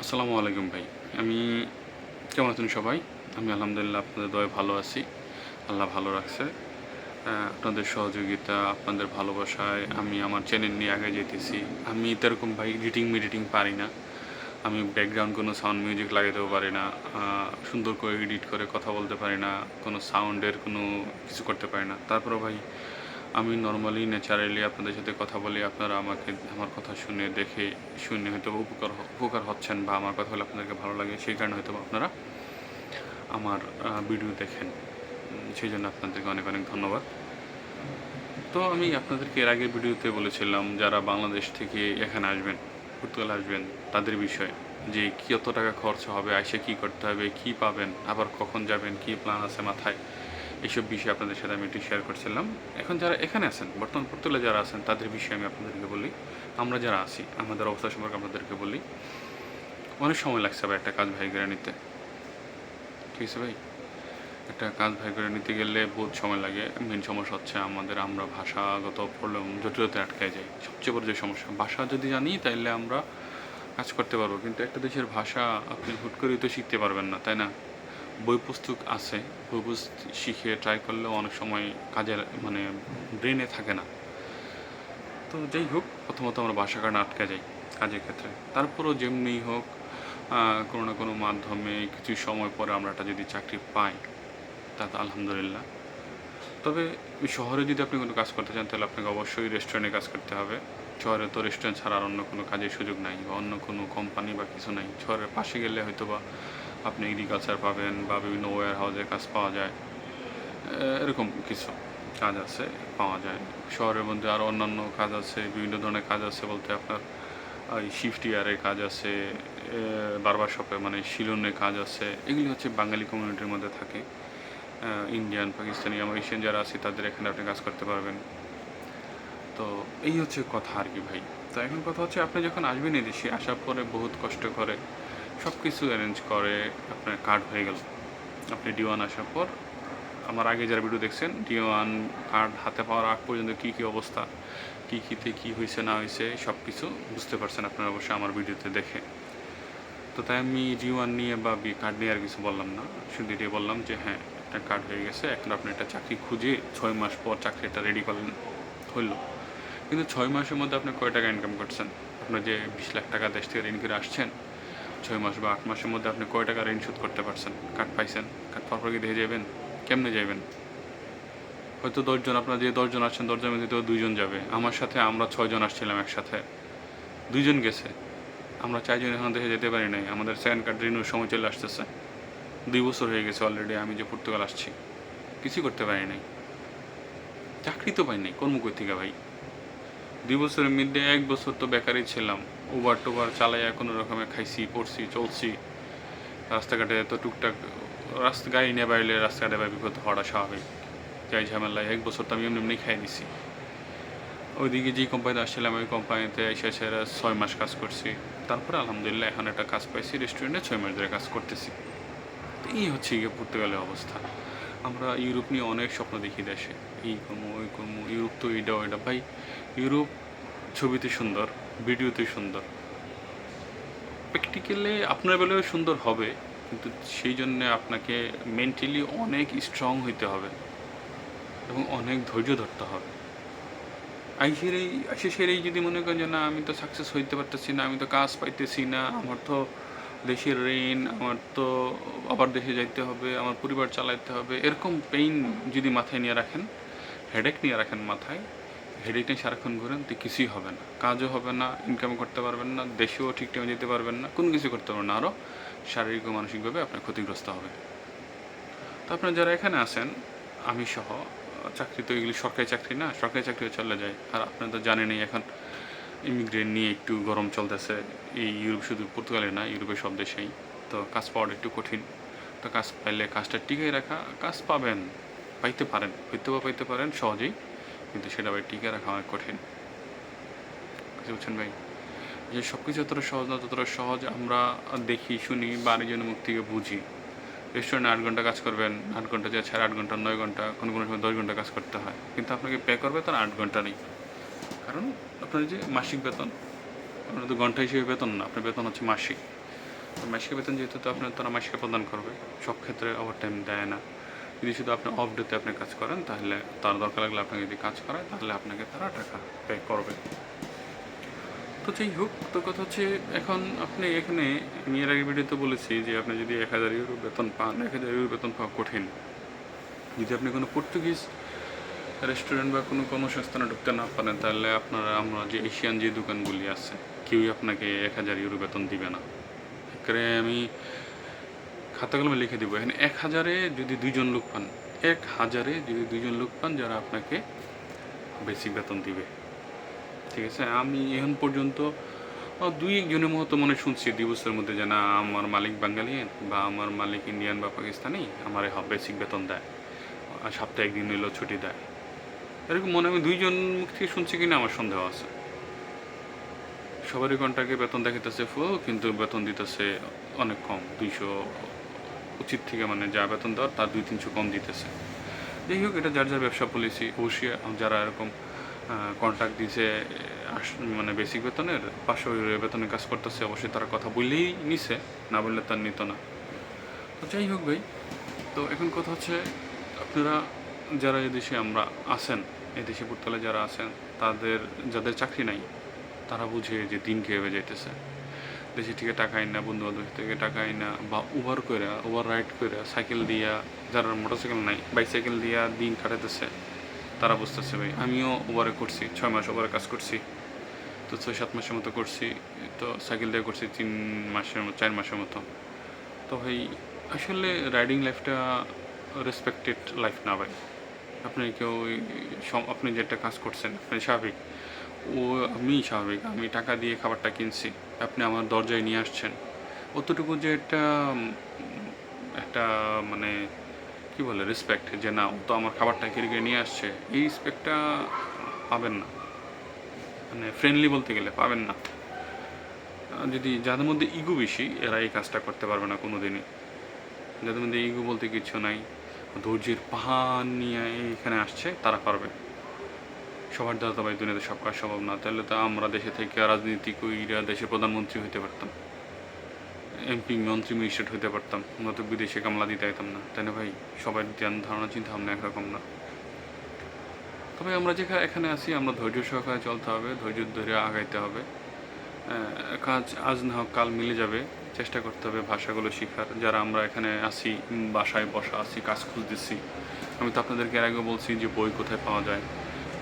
আসসালামু আলাইকুম ভাই। আমি কেমন আছেন সবাই? আমি আলহামদুলিল্লাহ আপনাদের দয়ে ভালো আছি। আল্লাহ ভালো রাখছে। আপনাদের সহযোগিতা, আপনাদের ভালোবাসায় আমি আমার চ্যানেল নিয়ে আগে যেতেছি আমি এরকম ভাই এডিটিং মিডিটিং পারি না। আমি ব্যাকগ্রাউন্ড কোনো সাউন্ড মিউজিক লাগাতেও পারি না। সুন্দর করে এডিট করে কথা বলতে পারি না। কোনো সাউন্ডের কোনো কিছু করতে পারি না। তারপরে ভাই আমি নর্মালি ন্যাচারালি আপনাদের সাথে কথা বলি, আপনারা আমাকে আমার কথা শুনে দেখে শুনে হয়তো উপকার উপকার হচ্ছেন বা আমার কথা হলে আপনাদেরকে ভালো লাগে, সেই কারণে হয়তো আপনারা আমার ভিডিও দেখেন। সেই জন্য আপনাদেরকে অনেক অনেক ধন্যবাদ। তো আমি আপনাদেরকে এর আগের ভিডিওতে বলেছিলাম, যারা বাংলাদেশ থেকে এখানে আসবেন, পর্তুগাল আসবেন, তাদের বিষয়ে যে কত টাকা খরচ হবে, আইসে কি করতে হবে, কি পাবেন, আবার কখন যাবেন, কি প্ল্যান আছে মাথায় এইসব বিষয়ে আপনাদের সাথে আমি একটু শেয়ার করছিলাম। এখন যারা এখানে আছেন, বর্তমান পর্তুগালে যারা আছেন, তাদের বিষয়ে আমি আপনাদেরকে বলি। আমরা যারা আছি, আমাদের অবস্থা সম্পর্কে আপনাদেরকে বলি। অনেক সময় লাগছে ভাই একটা কাজ ভাই করে নিতে। ঠিক আছে ভাই? একটা কাজ ভাই করে নিতে গেলে বহুত সময় লাগে। মেন সমস্যা হচ্ছে আমাদের আমরা ভাষাগত প্রবলেম জটিলতা আটকে যাই। সবচেয়ে বড় যে সমস্যা, ভাষা যদি জানি তাহলে আমরা কাজ করতে পারব। কিন্তু একটা দেশের ভাষা আপনি হুট করেই তো শিখতে পারবেন না, তাই না? বই পুস্তক আছে, বই পুস্তক শিখে ট্রাই করলেও অনেক সময় কাজের মানে ব্রেনে থাকে না। তো যাই হোক, প্রথমত আমরা ভাষা কারণে আটকে যাই কাজের ক্ষেত্রে। তারপরও যেমনি হোক কোনো না কোনো মাধ্যমে কিছু সময় পরে আমরা একটা যদি চাকরি পাই, তা তো আলহামদুলিল্লাহ। তবে শহরে যদি আপনি কোনো কাজ করতে চান, তাহলে আপনাকে অবশ্যই রেস্টুরেন্টে কাজ করতে হবে। শহরে তো রেস্টুরেন্ট ছাড়া আর অন্য কোনো কাজের সুযোগ নাই বা অন্য কোনো কোম্পানি বা কিছু নাই। শহরের পাশে গেলে হয়তো বা আপনি এগ্রিকালচার পাবেন বা বিভিন্ন ওয়্যার হাউসের কাজ পাওয়া যায় এরকম কিছু কাজ আছে, পাওয়া যায়। শহরের মধ্যে আরও অন্যান্য কাজ আছে, বিভিন্ন ধরনের কাজ আছে বলতে আপনার ওই শিফট ইয়ারের কাজ আছে বারবার শপে মানে শিলনের কাজ আছে, এগুলি হচ্ছে বাঙালি কমিউনিটির মধ্যে থাকে ইন্ডিয়ান পাকিস্তানি আমার এশিয়ান যারা আছে তাদের এখানে আপনি কাজ করতে পারবেন। তো এই হচ্ছে কথা আর কি ভাই। তো এখন কথা হচ্ছে আপনি যখন আসবেন এই দেশে আসার পরে বহুত কষ্ট করে সব কিছু অ্যারেঞ্জ করে আপনার কার্ড হয়ে গেল। আপনি ডিওয়ান আসার পর, আমার আগে যারা ভিডিও দেখছেন ডিওয়ান কার্ড হাতে পাওয়ার আগ পর্যন্ত কী কী অবস্থা, কী কীতে কী হয়েছে, না হয়েছে সব কিছু বুঝতে পারছেন আপনারা অবশ্যই আমার ভিডিওতে দেখে। তো তাই আমি জি ওয়ান নিয়ে বা বি কার্ড নিয়ে আর কিছু বললাম না। শুধু এটাই বললাম যে হ্যাঁ একটা কার্ড হয়ে গেছে, এখন আপনি একটা চাকরি খুঁজে ছয় মাস পর চাকরিটা রেডি করলেন, হইল। কিন্তু ছয় মাসের মধ্যে আপনি কয় টাকা ইনকাম করছেন? আপনার যে বিশ লাখ টাকা দেশ থেকে ঋণ করে আসছেন ছয় মাস বা আট মাসের মধ্যে আপনি কয় টাকা ঋণ শোধ করতে পারছেন? কাঠ পাইছেন? কাঠ পাওয়ার পর কি দেখে যাবেন? কেমনে যাবেন হয়তো দশজন, আপনার যে দশজন আসছেন দশজনের মধ্যে দুইজন যাবে। আমার সাথে আমরা ছয়জন আসছিলাম একসাথে। দুইজন গেছে। আমরা চারজন এখন দেখে যেতে পারি নাই। আমাদের সেকেন্ড কার্ড রিনিউর সময় চলে আসতেছে। দুই বছর হয়ে গেছে অলরেডি আমি যে পর্তুগাল আসছি। কিছু করতে পারি নাই। চাকরি তো পাই নাই। কর্ম কই থেকে ভাই। দুই বছরের মধ্যে এক বছর তো বেকারই ছিলাম। ওভার টোভার চালাইয়া কোনো রকমে খাইছি, পড়ছি, চলছি। রাস্তাঘাটে তো টুকটাক, রাস্তা গাড়ি নিয়ে বাইরে রাস্তাঘাটে বা বিপদ হওয়াটা স্বাভাবিক। যাই ঝামেলায়, এক বছর তো আমি এমনি এমনি খাই নিছি। ওইদিকে যে কোম্পানিতে আসছিলাম, ওই কোম্পানিতে এসে সেরা ছয় মাস কাজ করছি। তারপরে আলহামদুলিল্লাহ এখন একটা কাজ পাইছি রেস্টুরেন্টে ছয় মাস ধরে কাজ করতেছি। এই হচ্ছে গিয়ে পর্তুগালের অবস্থা। আমরা ইউরোপ নিয়ে অনেক স্বপ্ন দেখি দেশে। এই কর্ম ওই কর্ম ইউরোপ তো এইটা ওইটা ভাই, ইউরোপ ছবিতে সুন্দর, ভিডিওতে সুন্দর। প্র্যাকটিক্যালি আপনার বেলায় সুন্দর হবে, কিন্তু সেই জন্যে আপনাকে মেন্টালি অনেক স্ট্রং হইতে হবে এবং অনেক ধৈর্য ধরতে হবে। আইসের এই আইসের এই যদি মনে করেন যে, না, আমি তো সাকসেস হইতে পারতেছি না, আমি তো কাজ পাইতেছি না, আমার তো দেশের ঋণ, আমার তো আবার দেশে যাইতে হবে, আমার পরিবার চালাইতে হবে, এরকম পেইন যদি মাথায় নিয়ে রাখেন হেডেক নিয়ে রাখেন মাথায়। হেডেক নিয়ে সারাক্ষণ ঘুরেন, তো কিছুই হবে না। কাজও হবে না ইনকাম করতে পারবেন না, দেশেও ঠিক টাইমে যেতে পারবেন না, কোনো কিছু করতে পারবেন না। আরও শারীরিক ও মানসিকভাবে আপনার ক্ষতিগ্রস্ত হবে। তো আপনারা যারা এখানে আছেন, আমি সহ, চাকরি তো এগুলি সরকারি চাকরি না, সরকারি চাকরিও চলে যায়। আর আপনারা তো জানেনই এখন ইমিগ্রেন্ট নিয়ে একটু গরম চলতেছে। এই ইউরোপ শুধু পর্তুগালে না, ইউরোপের সব দেশেই। তো কাজ পাওয়াটা একটু কঠিন। তো কাজ পাইলে কাজটা টিকে রাখা, কাজ পাবেন। পাইতে পারেন বা পাইতে পারেন, সহজেই। কিন্তু সেটা ভাই টিকে রাখা অনেক কঠিন। বুঝতে পারছেন ভাই? যে সব কিছু যতটা সহজ না ততটা সহজ আমরা দেখি, শুনি বা নিজের মুখ থেকে বুঝি। রেস্টুরেন্টে আট ঘণ্টা কাজ করবেন, আট ঘণ্টা যে সাড়ে আট ঘণ্টা, নয় ঘণ্টা, কোনো কোনো সময় দশ ঘণ্টা কাজ করতে হয়। কিন্তু আপনাকে পে করবে তার আট ঘণ্টা নেই। কারণ আপনার যে মাসিক বেতন, আপনার তো ঘণ্টা হিসেবে বেতন না, আপনার বেতন হচ্ছে মাসিক। মাসিক বেতন যেহেতু তো আপনার, তারা মাসিকে প্রদান করবে। সব ক্ষেত্রে ওভার টাইম দেয় না। যদি শুধু আপনি অফ ডেতে আপনি কাজ করেন, তাহলে তার দরকার লাগলে আপনাকে যদি কাজ করায়, তাহলে আপনাকে তারা টাকা পে করবে। তো যাই হোক, তো কথা হচ্ছে এখন আপনি এখানে, আমি এর আগে ভিডিওতে বলেছি যে আপনি যদি এক হাজার ইউরো বেতন পান, এক হাজার ইউরো বেতন পাওয়া কঠিন। যদি আপনি কোনো পর্তুগিজ রেস্টুরেন্ট বা কোনো কর্মসংস্থানে ঢুকতে না পারেন, তাহলে আপনারা, আমরা যে এশিয়ান যে দোকানগুলি আছে, কেউই আপনাকে এক হাজার ইউরো বেতন দিবে না। একেবারে আমি খাতা কলমে লিখে দিব। এখানে এক হাজারে যদি দুইজন লোক পান, এক হাজারে যদি দুইজন লোক পান, যারা আপনাকে বেশি বেতন দিবে। ঠিক আছে? আমি এখন পর্যন্ত দুই একজনের মতো মনে শুনছি দুই বছরের মধ্যে যে না, আমার মালিক বাঙালিয়ান বা আমার মালিক ইন্ডিয়ান বা পাকিস্তানি আমার বেসিক বেতন দেয়। আর সপ্তাহে একদিন হইলেও ছুটি দেয়। এরকম মনে আমি দুইজন মুখ থেকে শুনছি কিনা আমার সন্দেহ আছে। সবারই কন্ট্রাক্টে বেতন দেখাইতেছে ফুল, কিন্তু বেতন দিতেছে অনেক কম, দুইশো উচিত থেকে মানে যা বেতন দেওয়ার, তার দুই তিনশো কম দিতেছে। যাই হোক, এটা যার যার ব্যবসা পলিসি অবশ্যই যারা এরকম কন্ট্রাক্ট দিছে মানে বেসিক বেতনের পাঁচশো বেতনে কাজ করতেছে, অবশ্যই তারা কথা বললেই নিছে, না বললে তার নিত না। তো যাই হোক ভাই, তো এখন কথা হচ্ছে, আপনারা যারা এদেশে আমরা আছেন, এদেশে পড়তলে যারা আছেন, তাদের, যাদের চাকরি নাই, তারা বুঝে যে দিন খেয়ে যাইতেছে। দেশে থেকে টাকা আইন না বন্ধু বান্ধব থেকে টাকা আইন না, বা উবার করে ওভার রাইড করে সাইকেল দিয়া, যারা মোটরসাইকেল নাই বাইসাইকেল দিয়া দিন কাটাতেছে তারা বুঝতেছে, ভাই, আমিও ওভারে করছি, ছয় মাস ওভারে কাজ করছি, তো ছয়, সাত মাসের মতো করছি, তো সাইকেল দিয়ে করছি তিন মাসের মতো, চার মাসের মতো। তো ভাই, আসলে রাইডিং লাইফটা রেসপেক্টেড লাইফ না ভাই। আপনি কেউ আপনি যেটা কাজ করছেন, আপনি স্বাভাবিক। ও আমি স্বাভাবিক। আমি টাকা দিয়ে খাবারটা কিনছি। আপনি আমার দরজায় নিয়ে আসছেন। অতটুকু যে একটা একটা মানে কি বলে রেসপেক্ট যে না, ও তো আমার খাবারটা কিনে নিয়ে আসছে। এই রেসপেক্টটা পাবেন না। মানে ফ্রেন্ডলি বলতে গেলে পাবেন না। যদি যাদের মধ্যে ইগো বেশি, এরা এই কাজটা করতে পারবে না কোনো দিনই যাদের মধ্যে ইগো বলতে কিছু নাই, ধৈর্যের পাহাড় নিয়ে এখানে আসছে, তারা পারবে। সবার দ্বারা তো দুনিয়াতে সব কাজ সম্ভব না, তাহলে তো আমরা দেশে থেকে রাজনীতি কইরা দেশের প্রধানমন্ত্রী হতে পারতাম এমপি মন্ত্রী মিনিস্টার হতে পারতাম, আমরা তো বিদেশে কামলা দিতে যেতাম না, তাই না ভাই? সবার ধ্যান ধারণা, চিন্তা ভাবনা একরকম না। তবে আমরা যেখানে এখানে আছি, আমরা ধৈর্য সহকারে চলতে হবে, ধৈর্য ধরে আগাইতে হবে। কাজ আজ না হোক কাল মিলে যাবে, চেষ্টা করতে হবে ভাষাগুলো শেখার। যারা আমরা এখানে আসি বাসায় বসা আছি, কাজ খুঁজতেছি, আমি তো আপনাদেরকে এর আগে বলছি যে বই কোথায় পাওয়া যায়।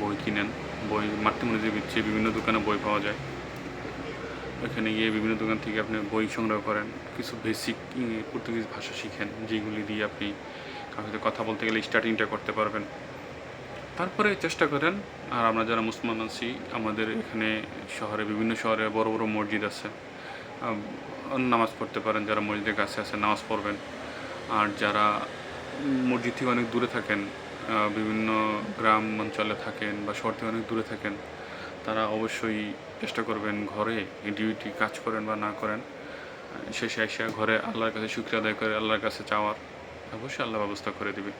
বই কিনেন। বই মাতৃমণিতে দিচ্ছে, বিভিন্ন দোকানে বই পাওয়া যায়। ওখানে গিয়ে বিভিন্ন দোকান থেকে আপনি বই সংগ্রহ করেন, কিছু বেসিক পর্তুগিজ ভাষা শিখেন, যেগুলি দিয়ে আপনি কারোর সাথে কথা বলতে গেলে স্টার্টিংটা করতে পারবেন। তারপরে চেষ্টা করেন, আর আমরা যারা মুসলমান আছি, আমাদের এখানে শহরে, বিভিন্ন শহরে বড় বড় মসজিদ আছে। নামাজ পড়তে পারেন, যারা মসজিদের কাছে আছে, নামাজ পড়বেন। আর যারা মসজিদ থেকে অনেক দূরে থাকেন বিভিন্ন গ্রাম অঞ্চলে থাকেন বা শহর থেকে অনেক দূরে থাকেন, তারা অবশ্যই চেষ্টা করবেন ঘরে ডিউটি কাজ করেন বা না করেন। শেষে এসে ঘরে আল্লাহর কাছে শুক্রিয়া আদায় করে আল্লাহর কাছে চাওয়ার অবশ্যই আল্লাহ ব্যবস্থা করে দিবে।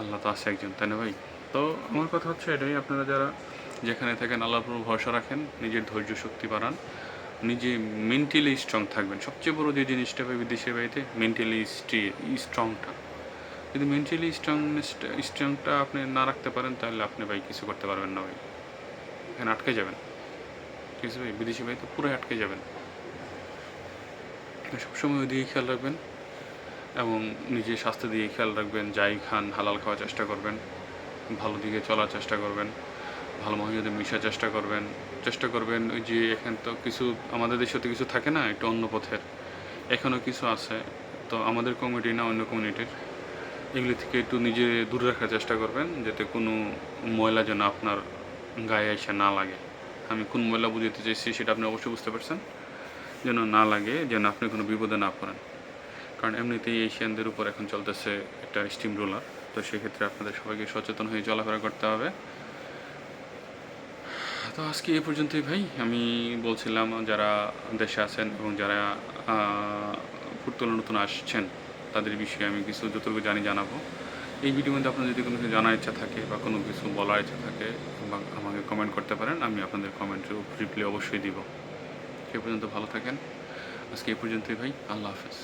আল্লাহ তো আছে একজন, তাই না ভাই? তো আমার কথা হচ্ছে এটাই, আপনারা যারা যেখানে থাকেন, আল্লাহর উপর ভরসা রাখেন, নিজের ধৈর্য শক্তি বাড়ান, নিজে মেন্টালি স্ট্রং থাকবেন। সবচেয়ে বড় যে জিনিসটা ভাই বিদেশের বাড়িতে মেন্টালি স্ট্রংটা যদি মেন্টালি স্ট্রং স্ট্রংটা আপনি না রাখতে পারেন, তাহলে আপনি ভাই কিছু করতে পারবেন না ভাই। এখানে আটকে যাবেন। ঠিক আছে ভাই? বিদেশি ভাই তো পুরো আটকে যাবেন। সবসময় ওই দিকে খেয়াল রাখবেন এবং নিজের স্বাস্থ্য দিয়ে খেয়াল রাখবেন। যাই খান, হালাল খাওয়ার চেষ্টা করবেন, ভালো দিকে চলার চেষ্টা করবেন, ভালো মহিলাদের মিশার চেষ্টা করবেন। চেষ্টা করবেন ওই যে এখান তো কিছু, আমাদের দেশে তো কিছু থাকে না, একটু অন্য পথের। এখনও কিছু আছে। তো আমাদের কমিউনিটি না অন্য কমিউনিটির এগুলি থেকে একটু নিজে দূরে রাখার চেষ্টা করবেন, যাতে কোনো ময়লা যেন আপনার গায়ে এসে না লাগে। আমি কোন ময়লা বুঝতে চাইছি সেটা আপনি অবশ্যই বুঝতে পারছেন। যেন না লাগে, যেন আপনি কোনো বিপদে না পড়েন। কারণ এমনিতেই এশিয়ানদের উপর এখন চলতেছে একটা স্টিম রোলার তো সেক্ষেত্রে আপনাদের সবাইকে সচেতন হয়ে চলাফেরা করতে হবে। তো আজকে এই পর্যন্তই ভাই। আমি বলছিলাম যারা দেশে আছেন এবং যারা ফুটতলে নতুন আসছেন তাদের বিষয়ে আমি কিছু যতটুকু জানি জানাব। এই ভিডিওর মধ্যে আপনার যদি কোনো কিছু জানার ইচ্ছা থাকে বা কোনো কিছু বলার ইচ্ছা থাকে বা আমাকে কমেন্ট করতে পারেন, আমি আপনাদের কমেন্টের রিপ্লাই অবশ্যই দিব। সে পর্যন্ত ভালো থাকেন। আজকে এই পর্যন্তই ভাই, আল্লাহ হাফেজ।